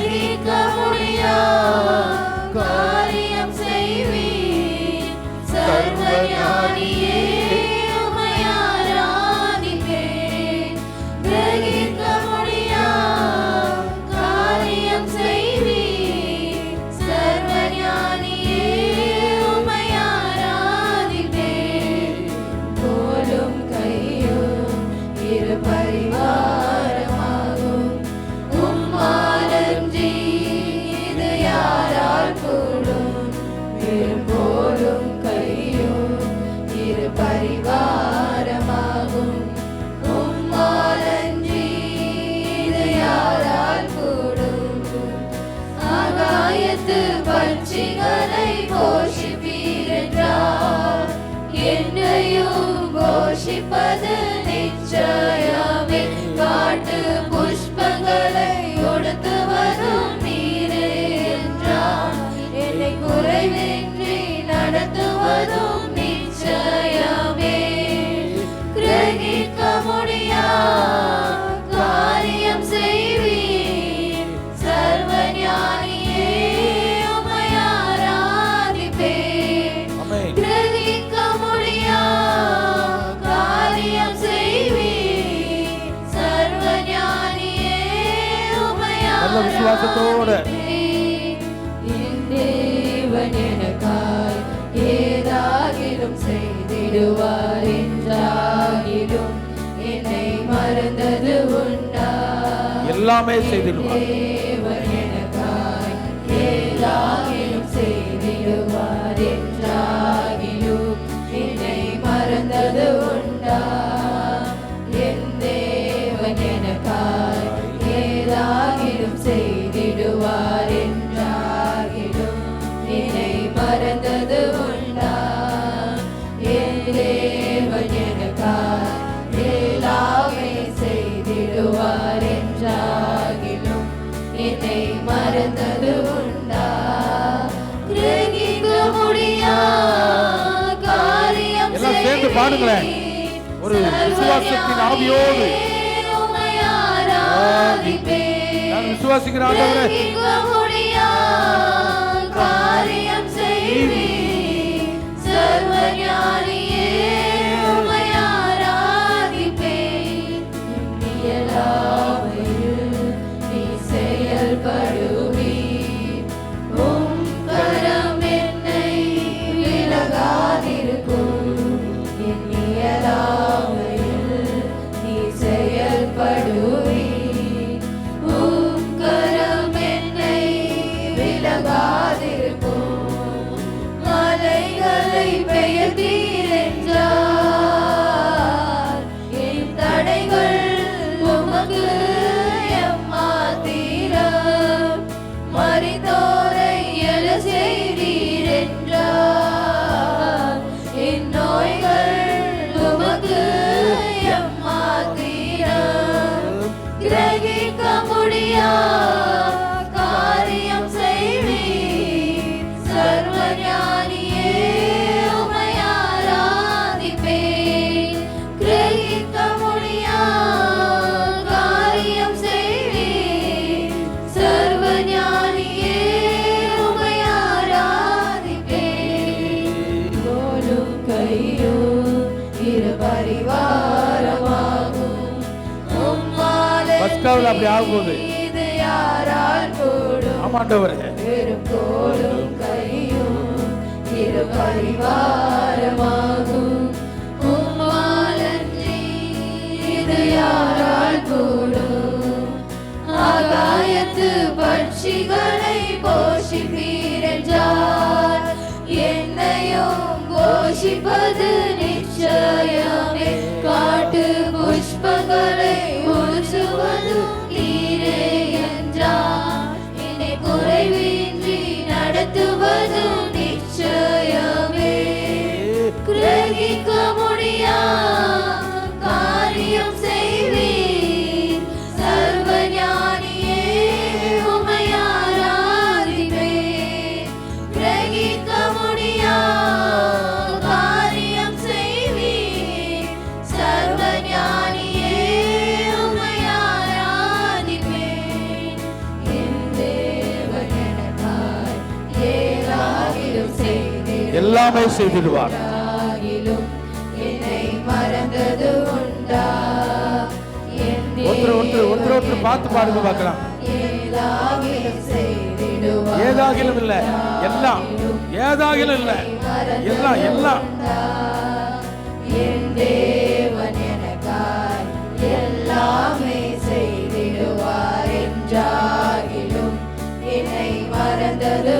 You. மனதோட ஏதாகிலும் செய்திடுவார் என்றாகிலும் என்னை மறந்தது உண்டா? எல்லாமே செய்திடுவார். மறந்தது உண்டா? என் தேவன் எனக்காய் எல்லாமே செய்திடுவார் என்றாகிலும் என்னை மறந்தது உண்டா? கிரகிக்க முடியா? காரியம் சேர்ந்து பாடுங்களேன். ஒரு விசுவாசத்தின் ஆவியோடு. நான் விசுவாசிக்கிறேன் me. ஆத்மாவில் அப்படி ஆகும்போது ஆமாண்டவர். ஆகாயத்து பட்சிகளை போஷிப்பீரென்றார். என்னையும் போஷிப்பது செய்திடுவார். ஒருத்தர் ஒருத்தர் ஒருத்தர் ஒருத்தர் பார்த்து பாருங்க பார்க்கலாம். ஏதாகிலும் இல்ல. எல்லாம். ஏதாகிலும் இல்ல. எல்லாம் எல்லாம். எல்லாமே செய்திடுவார். என்றாகிலும் என்னை மறந்தது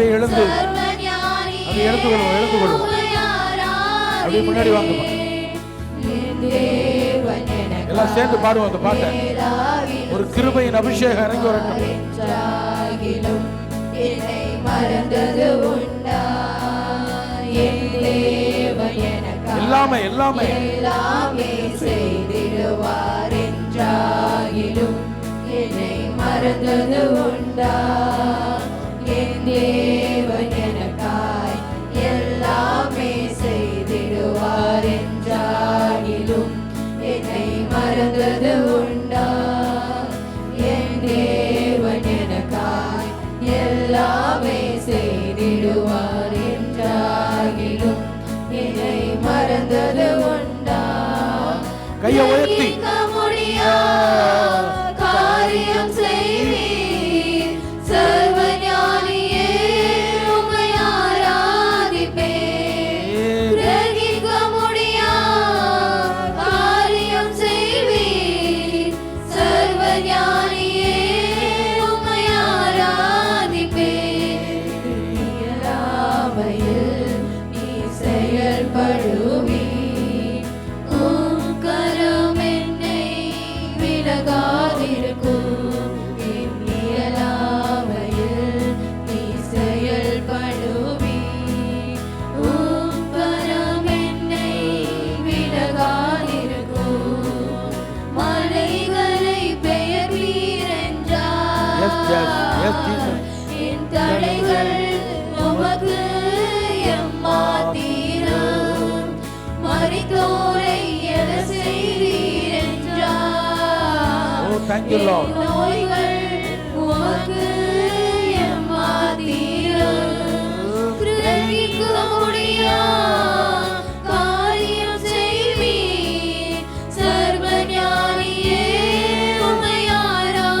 அப்படியே எழுந்து. அப்படியே எழுத்துக்கொள்வோம் எழுத்துக்கொள்வோம் அப்படியே முன்னாடி வாங்கப்பா எல்லாம் சேர்ந்து பாடுவோம் அந்த பாட்டை. ஒரு கிருபையின் அபிஷேகம் இறங்கி வரட்டும். எல்லாமே எல்லாமே. எல்லாமே செய்திடுவார் என்றாகிலும் என்னை மறந்தது உண்டா? தேவன் எனக்காய் எல்லாமே செய்திடுவார் என்னை மறந்தது Jesus. Yes, Jesus. என் தலைகள் உமக்கு எம்மாத்திரம் oh. மரித்தோரை என செய்தீர் ஓ thank you Lord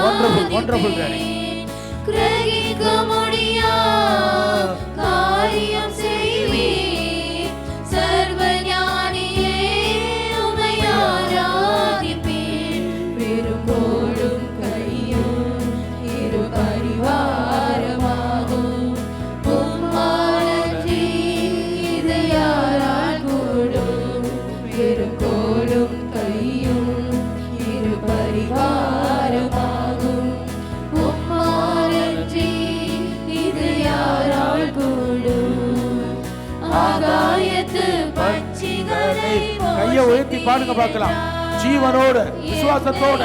Wonderful, wonderful, Daddy. பாடுங்க பார்க்கலாம் ஜீவனோட விசுவாசத்தோட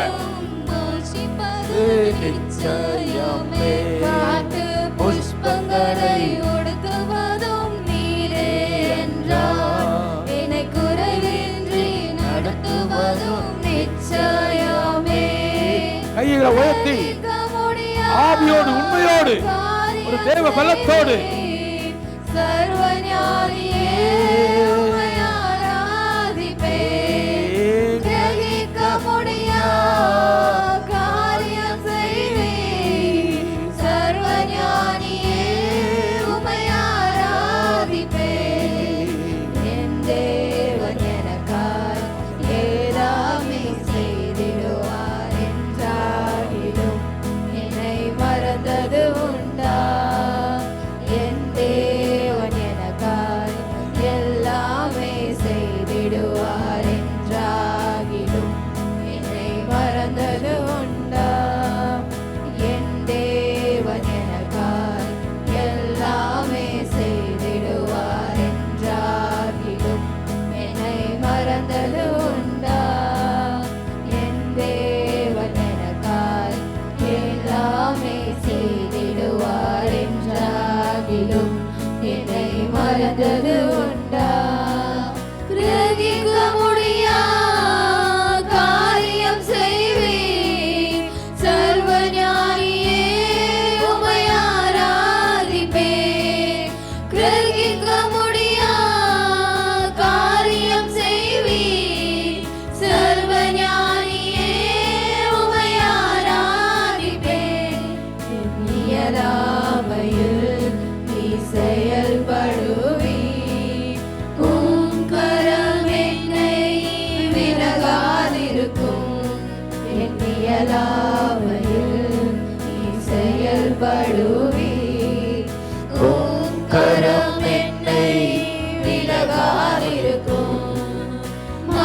புஷ்பங்களை ஒடுக்குவதும் நீரே என்றார். என்னை குறைவின்றி நடத்துவதும் நிச்சயமே. கைகளை உயர்த்தி ஆவியோடு, உண்மையோடு, ஒரு தேவ பலத்தோடு.